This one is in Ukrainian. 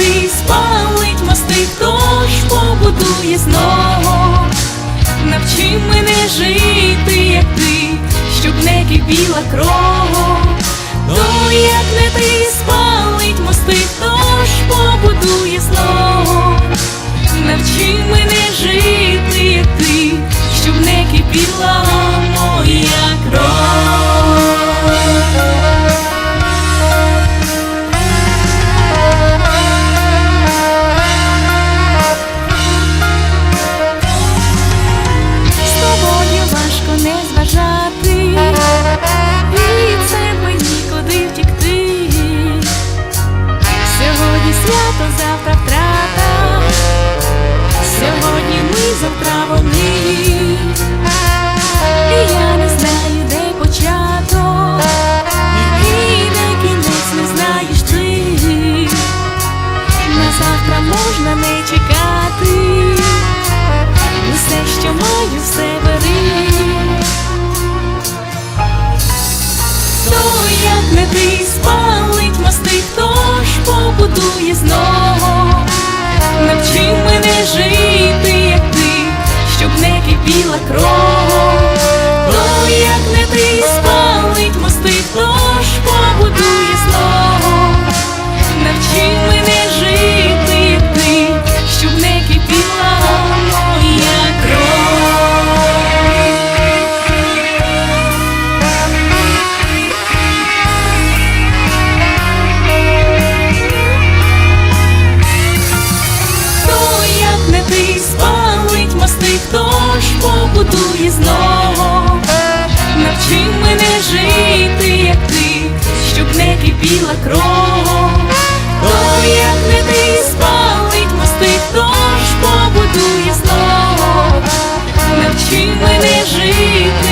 ти спалить мости, хто ж побудує знову. Навчи мене жити, як ти, щоб не кипіла кров. То як не ти спалить мости, хто ж побудує знову. Навчи мене жити, як ти, щоб не кипіла otra кров. То як не ти спалить мости, хто ж побудує знову. Навчи мене жити, ти, щоб не кипіла моя кров. То як не ти спалить простий, хто ж побудує знову, навчи мене жити, як ти, щоб не кипіла кров, то як не ти спалить мости, хто ж побудує знову, навчи мене жити.